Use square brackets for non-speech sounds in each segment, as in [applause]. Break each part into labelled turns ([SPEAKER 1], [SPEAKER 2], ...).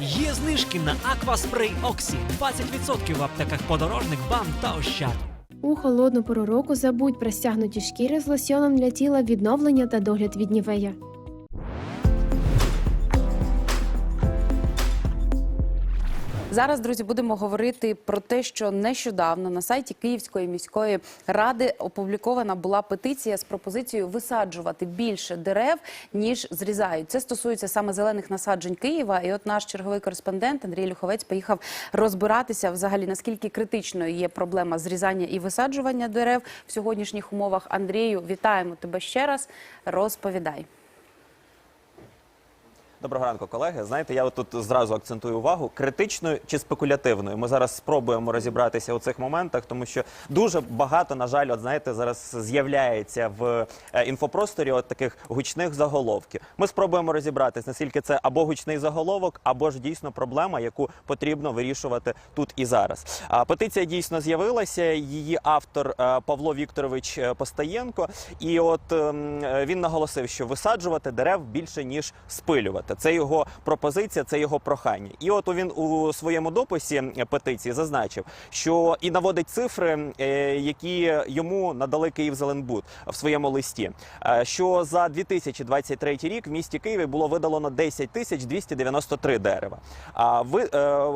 [SPEAKER 1] Є знижки на Акваспрей Оксі 20% в аптеках подорожник, бам та ощад.
[SPEAKER 2] У холодну пору року забудь про стягнуті шкіри з лосьоном для тіла відновлення та догляд від нівея.
[SPEAKER 3] Зараз, друзі, будемо говорити про те, що нещодавно на сайті Київської міської ради опублікована була петиція з пропозицією висаджувати більше дерев ніж зрізають. Це стосується саме зелених насаджень Києва. І от наш черговий кореспондент Андрій Люховець поїхав розбиратися взагалі наскільки критичною є проблема зрізання і висаджування дерев в сьогоднішніх умовах. Андрію, вітаємо тебе ще раз. Розповідай.
[SPEAKER 4] Доброго ранку, колеги. Знаєте, я тут зразу акцентую увагу критичною чи спекулятивною. Ми зараз спробуємо розібратися у цих моментах, тому що дуже багато, на жаль, от знаєте, зараз з'являється в е, інфопросторі от таких гучних заголовків. Ми спробуємо розібратися, наскільки це або гучний заголовок, або ж дійсно проблема, яку потрібно вирішувати тут і зараз. А петиція дійсно з'явилася. Її автор е, Павло Вікторович е, Постаєнко, і от ем, він наголосив, що висаджувати дерев більше ніж спилювати. Це його пропозиція, це його прохання. І от він у своєму дописі е, петиції зазначив, що і наводить цифри, е, які йому надали Київзеленбуд в своєму листі. е, Що за 2023 рік в місті Києві було видалено 10 тисяч 293 дерева. А ви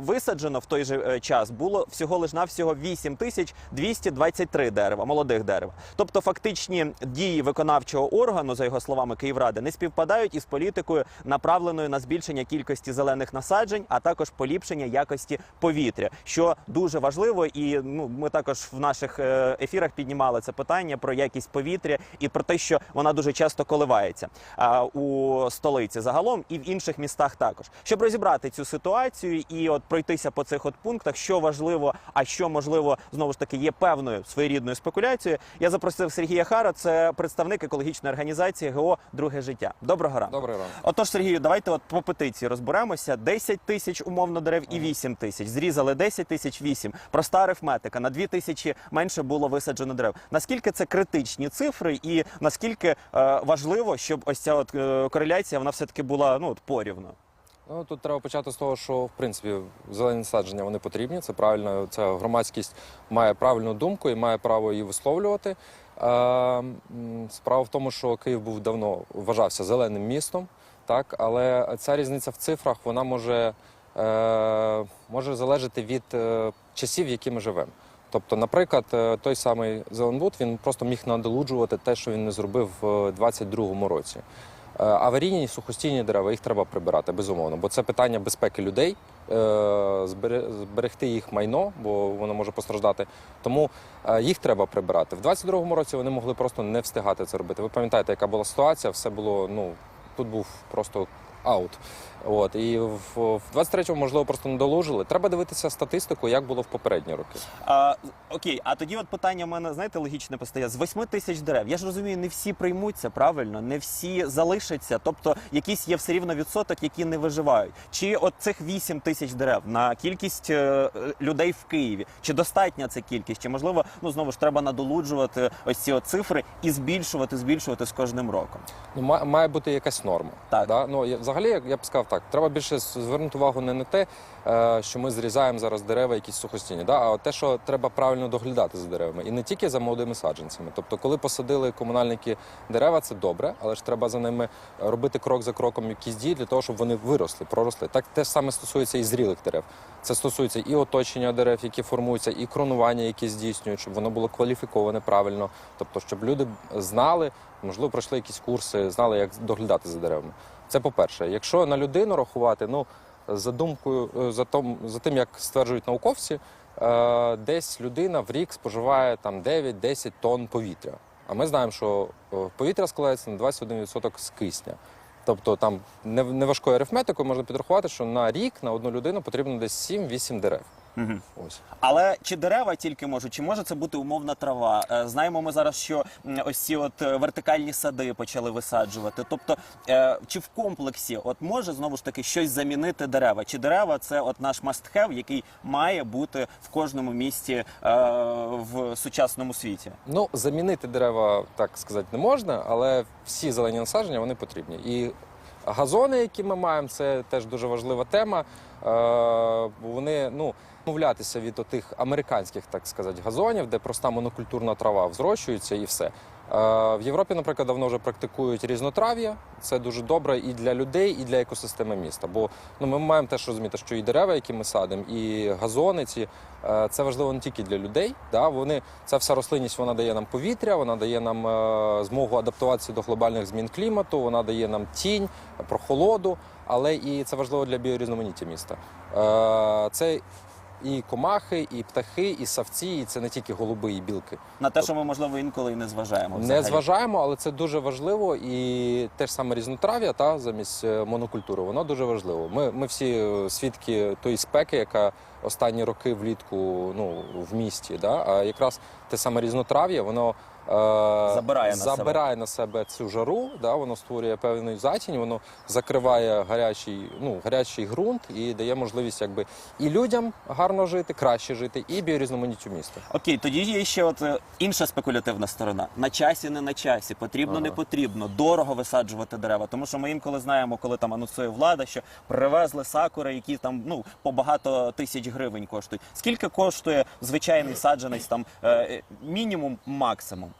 [SPEAKER 4] висаджено в той же час було всього лиш навсього 8 тисяч 223 дерева, молодих дерева. Тобто, фактичні дії виконавчого органу, за його словами Київради, не співпадають із політикою, направленою на збільшення кількості зелених насаджень, а також поліпшення якості повітря, що дуже важливо. І ну ми також в наших е, ефірах піднімали це питання про якість повітря і про те, що вона дуже часто коливається а, у столиці загалом і в інших містах також. Щоб розібрати цю ситуацію і от пройтися по цих от пунктах, що важливо, а що можливо знову ж таки є певною своєрідною спекуляцією. Я запросив Сергія Хара, це представник екологічної організації ГО Друге життя. Доброго ранку.
[SPEAKER 5] Добрий ранок.
[SPEAKER 4] Отож, Сергію, давайте от по петиції розберемося. 10 тисяч умовно дерев і 8 тисяч. Зрізали 10 тисяч 8. Проста арифметика. На 2 тисячі менше було висаджено дерев. Наскільки це критичні цифри, і наскільки е, важливо, щоб ось ця от е, кореляція вона все таки була ну от порівну.
[SPEAKER 5] Ну тут треба почати з того, що в принципі зелені насадження вони потрібні. Це правильно. Це громадськість має правильну думку і має право її висловлювати. Е, справа в тому, що Київ був давно вважався зеленим містом, так але ця різниця в цифрах вона може, е, може залежати від е, часів, в які ми живемо. Тобто, наприклад, е, той самий Зеленбуд він просто міг надолуджувати те, що він не зробив в 22-му році. Е, Аварійні сухостійні дерева їх треба прибирати, безумовно, бо це питання безпеки людей, е, зберегти їх майно, бо воно може постраждати. Тому е, їх треба прибирати. В 22-му році вони могли просто не встигати це робити. Ви пам'ятаєте, яка була ситуація? Все було ну тут був просто аут. От і в, в 23-му, можливо, просто не доложили. Треба дивитися статистику, як було в попередні роки.
[SPEAKER 4] А, окей, а тоді от питання в мене, знаєте, логічне постає. З 8 тисяч дерев. Я ж розумію, не всі приймуться, правильно, не всі залишаться. Тобто якісь є все рівно відсоток, які не виживають. Чи от цих 8 тисяч дерев на кількість е, людей в Києві? Чи достатня ця кількість? Чи можливо, ну знову ж треба надолуджувати ось ці от цифри і збільшувати, збільшувати з кожним роком?
[SPEAKER 5] Ну, має бути якась норма.
[SPEAKER 4] Так.
[SPEAKER 5] Да? Ну, я- взагалі, я б сказав так, треба більше звернути увагу не на те, е, що ми зрізаємо зараз дерева якісь сухостійні, да? а те, що треба правильно доглядати за деревами. І не тільки за молодими саджанцями. Тобто, коли посадили комунальники дерева, це добре, але ж треба за ними робити крок за кроком якісь дії для того, щоб вони виросли, проросли. Так те ж саме стосується і зрілих дерев. Це стосується і оточення дерев, які формуються, і кронування, які здійснюють, щоб воно було кваліфіковане правильно. Тобто, щоб люди знали, можливо, пройшли якісь курси, знали, як доглядати за деревами. Це по-перше. Якщо на людину рахувати, ну за думкою, е, за том, за тим, як стверджують науковці, е, десь людина в рік споживає там 9-10 тонн повітря. А ми знаємо, що е, повітря складається на 21% з кисня. Тобто там не- неважкою арифметикою можна підрахувати, що на рік на одну людину потрібно десь 7-8 дерев. Ось.
[SPEAKER 4] Але чи дерева тільки можуть, чи може це бути умовна трава? Е, Знаємо ми зараз, що м, ось ці от е, вертикальні сади почали висаджувати. Тобто, е, чи в комплексі от може знову ж таки щось замінити дерева? Чи дерева це от наш must-have, який має бути в кожному місті е, в сучасному світі?
[SPEAKER 5] Ну, замінити дерева, так сказати, не можна, але всі зелені насадження вони потрібні. І Газони, які ми маємо, це теж дуже важлива тема. Е, Вони ну мовлятися від отих американських, так сказати, газонів, де проста монокультурна трава взрощується і все. Е, В Європі, наприклад, давно вже практикують різнотрав'я. Це дуже добре і для людей, і для екосистеми міста. Бо ну ми маємо теж розуміти, що і дерева, які ми садимо, і газони ці е, це важливо не тільки для людей. Да? Вони ця вся рослинність вона дає нам повітря, вона дає нам е, змогу адаптуватися до глобальних змін клімату, вона дає нам тінь, прохолоду, але і це важливо для біорізноманіття міста. Це і комахи, і птахи, і савці, і це не тільки голуби і білки.
[SPEAKER 4] На те, що ми можливо інколи і не зважаємо.
[SPEAKER 5] Не зважаємо, але це дуже важливо. І те ж саме різнотрав'я, та замість е, монокультури, воно дуже важливо. Ми, ми всі е, свідки тої спеки, яка останні роки влітку ну, в місті. Да? А якраз те саме різнотрав'я, воно
[SPEAKER 4] Забирає на себе.
[SPEAKER 5] забирає на себе цю жару, да? воно створює певний затінь, воно закриває гарячий, ну, гарячий ґрунт і дає можливість якби і людям гарно жити, краще жити, і біорізноманіттю міста.
[SPEAKER 4] Окей, тоді є ще от е, інша спекулятивна сторона. На часі, не на часі, потрібно, не потрібно, дорого висаджувати дерева. Тому що ми інколи знаємо, коли там анонсує влада, що привезли сакури, які там ну по багато тисяч гривень коштують. Скільки коштує звичайний саджанець там е, е, мінімум, максимум?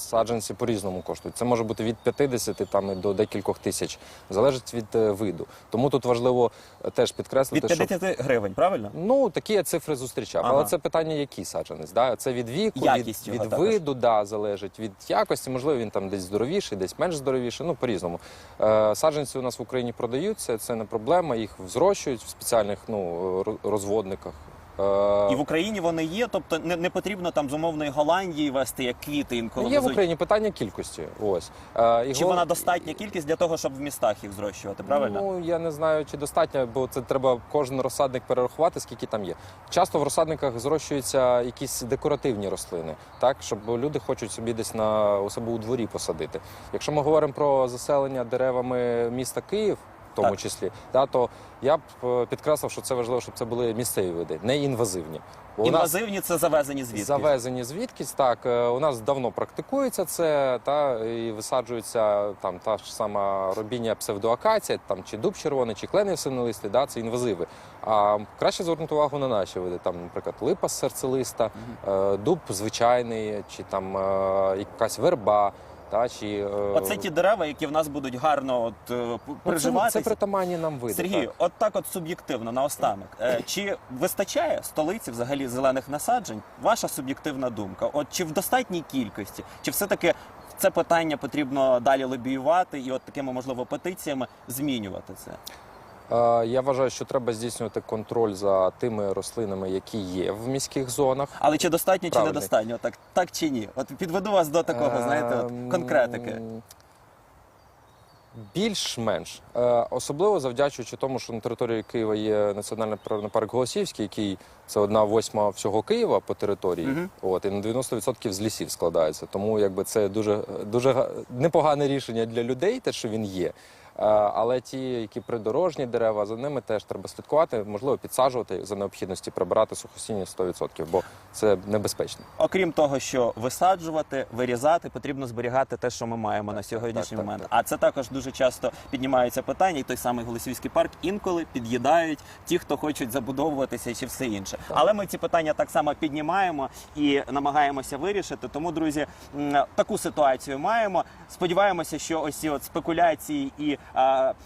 [SPEAKER 5] Саджанці по-різному коштують. Це може бути від 50 там, і до декількох тисяч. Залежить від е, виду. Тому тут важливо е, теж
[SPEAKER 4] Від
[SPEAKER 5] підкреслити, що
[SPEAKER 4] 50 гривень, правильно?
[SPEAKER 5] ну такі я цифри зустрічав.
[SPEAKER 4] Ага.
[SPEAKER 5] Але це питання, який саджанець. Да? Це від віку,
[SPEAKER 4] Якість
[SPEAKER 5] від,
[SPEAKER 4] його
[SPEAKER 5] від
[SPEAKER 4] також.
[SPEAKER 5] виду, да, залежить від якості. Можливо, він там десь здоровіший, десь менш здоровіший. Ну по-різному. Е, саджанці у нас в Україні продаються. Це не проблема. Їх взрощують в спеціальних ну ро- розводниках. Е,
[SPEAKER 4] І в Україні вони є, тобто не, не потрібно там з умовної Голландії вести як квіти інколи.
[SPEAKER 5] Є в. Україні питання кількості. Ось Е, і
[SPEAKER 4] Чи
[SPEAKER 5] гол-
[SPEAKER 4] вона достатня кількість для того, щоб в містах їх зрощувати? Правильно?
[SPEAKER 5] Ну я не знаю, чи достатньо, бо це треба кожен розсадник перерахувати, скільки там є. Часто в розсадниках зрощуються якісь декоративні рослини, так щоб люди хочуть собі десь на у себе у дворі посадити. Якщо ми говоримо про заселення деревами міста Київ. В тому
[SPEAKER 4] Так.
[SPEAKER 5] числі, да, то я б е, підкреслив, що це важливо, щоб це були місцеві види, не інвазивні. У нас-
[SPEAKER 4] Інвазивні це завезені звідки?
[SPEAKER 5] Завезені звідкись, так е, у нас давно практикується це, та і висаджується там та ж сама робіння псевдоакація, там чи дуб червоний, чи клени синолисти, да, це інвазиви. А краще звернути увагу на наші види, там, наприклад, липа серцелиста, е, дуб звичайний, чи там якась верба. Та, чи, е,
[SPEAKER 4] Оце ті дерева, які в нас будуть гарно от, приживатися.
[SPEAKER 5] ну, це, це притаманні нам види.
[SPEAKER 4] Сергію,
[SPEAKER 5] так.
[SPEAKER 4] от так от суб'єктивно, наостанок. Е, Чи вистачає столиці взагалі зелених насаджень? Ваша суб'єктивна думка? От чи в достатній кількості? Чи все-таки це питання потрібно далі лобіювати і от такими, можливо, петиціями змінювати це?
[SPEAKER 5] Е, Я вважаю, що треба здійснювати контроль за тими рослинами, які є в міських зонах.
[SPEAKER 4] Але чи достатньо, чи
[SPEAKER 5] Правильний.
[SPEAKER 4] недостатньо? Так, так чи ні? От підведу вас до такого, знаєте, от,
[SPEAKER 5] Ем,
[SPEAKER 4] конкретики.
[SPEAKER 5] Більш-менш Е, особливо завдячуючи тому, що на території Києва є національний природний парк Голосіївський, який це одна восьма всього Києва по території.
[SPEAKER 4] Мгм.
[SPEAKER 5] От і на 90% з лісів складається. Тому якби це дуже дуже непогане рішення для людей, те, що він є. Е, Але ті, які придорожні дерева, за ними теж треба слідкувати, можливо, підсаджувати за необхідності прибирати сухостійні 100%, бо це небезпечно.
[SPEAKER 4] Окрім того, що висаджувати, вирізати, потрібно зберігати те, що ми маємо на сьогоднішній
[SPEAKER 5] так,
[SPEAKER 4] момент.
[SPEAKER 5] так.
[SPEAKER 4] А це також дуже часто піднімається питання, і той самий Голосівський парк інколи під'їдають ті, хто хочуть забудовуватися чи все інше. Але ми ці питання так само піднімаємо і намагаємося вирішити. Тому, друзі, таку ситуацію маємо. Сподіваємося, що ось ці от спекуляції і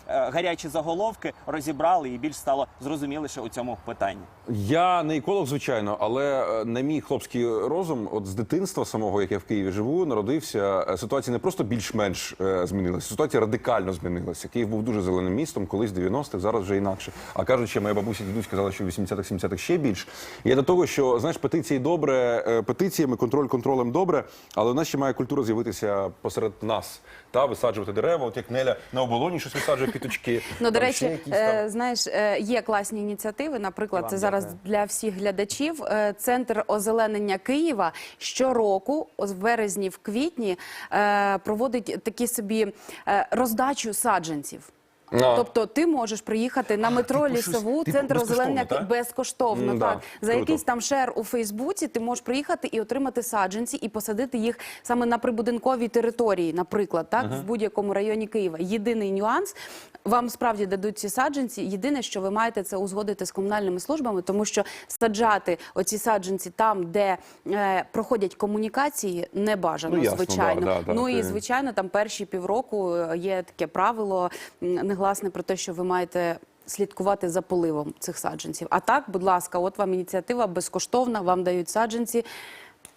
[SPEAKER 4] гарячі заголовки розібрали і більш стало зрозуміліше у цьому питанні.
[SPEAKER 6] Я не еколог, звичайно, але е, на мій хлопський розум, от з дитинства самого, як я в Києві живу, народився. е, Ситуація не просто більш-менш е, змінилася, ситуація радикально змінилася. Київ був дуже зеленим містом, колись 90-х, зараз вже інакше. А кажуть, що моя бабуся дідусь казали, що в 80-х, 70-х ще більш. Я до того, що знаєш, петиції добре, е, петиціями, контроль контролем добре, але у нас ще має культура з'явитися посеред нас. Та висаджувати дерева, от як Неля на оболоні щось висаджує квіточки. [laughs]
[SPEAKER 3] Ну, до
[SPEAKER 6] там ще
[SPEAKER 3] речі,
[SPEAKER 6] якісь там.
[SPEAKER 3] е, знаєш, е, є класні ініціативи. Наприклад,
[SPEAKER 4] Вам
[SPEAKER 3] це зараз
[SPEAKER 4] дякую.
[SPEAKER 3] для всіх глядачів. Е, Центр озеленення Києва щороку, о, в березні, в квітні, е, проводить такі собі е, роздачу саджанців.
[SPEAKER 6] А.
[SPEAKER 3] Тобто ти можеш приїхати на метро
[SPEAKER 6] типу щось,
[SPEAKER 3] лісову,
[SPEAKER 6] типу,
[SPEAKER 3] центр озеленення
[SPEAKER 6] безкоштовно,
[SPEAKER 3] безкоштовно.
[SPEAKER 6] М,
[SPEAKER 3] так
[SPEAKER 6] да,
[SPEAKER 3] за
[SPEAKER 6] круто.
[SPEAKER 3] якийсь там шер у Фейсбуці ти можеш приїхати і отримати саджанці і посадити їх саме на прибудинковій території, наприклад, так в будь-якому районі Києва. Єдиний нюанс вам справді дадуть ці саджанці. Єдине, що ви маєте це узгодити з комунальними службами, тому що саджати оці саджанці там, де е, проходять комунікації, не бажано,
[SPEAKER 6] Ну, ясно,
[SPEAKER 3] звичайно.
[SPEAKER 6] да, да, да,
[SPEAKER 3] ну і
[SPEAKER 6] ти-
[SPEAKER 3] звичайно, там перші півроку е, є таке правило м, негласне про те, що ви маєте. Слідкувати за поливом цих саджанців. А так, будь ласка, от вам ініціатива безкоштовна, вам дають саджанці.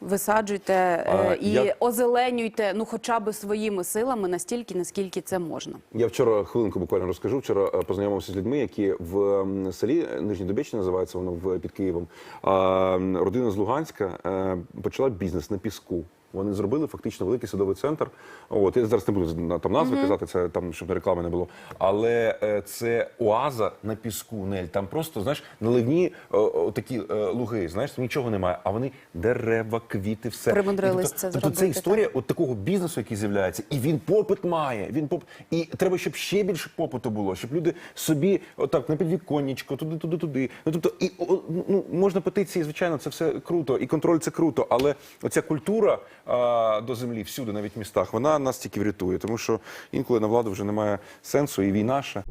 [SPEAKER 3] Висаджуйте е,
[SPEAKER 6] А,
[SPEAKER 3] і
[SPEAKER 6] я-
[SPEAKER 3] озеленюйте ну, хоча б своїми силами настільки, наскільки це можна.
[SPEAKER 6] Я вчора хвилинку буквально розкажу. Вчора е, познайомився з людьми, які в селі Нижньодобічне називається воно в під Києвом. Родина з Луганська е, почала бізнес на піску. Вони зробили фактично великий садовий центр. От я зараз не буду там назви казати, це там щоб реклами не було. Але е, це оаза на піску. Нель там просто знаєш наливні о, о, такі е, луги. Знаєш, там нічого немає. А вони дерева, квіти, все
[SPEAKER 3] Примудрились
[SPEAKER 6] І
[SPEAKER 3] це
[SPEAKER 6] тобто, це історія от такого бізнесу, який з'являється, і він попит має. Він поп... І треба, щоб ще більше попиту було, щоб люди собі отак на підвіконнячко, туди, туди, туди. Ну тобто, і ну можна петиції, звичайно, це все круто, і контроль це круто, але оця культура до землі всюди, навіть в містах, вона нас тільки врятує, тому що інколи на владу вже немає сенсу, і війна ще.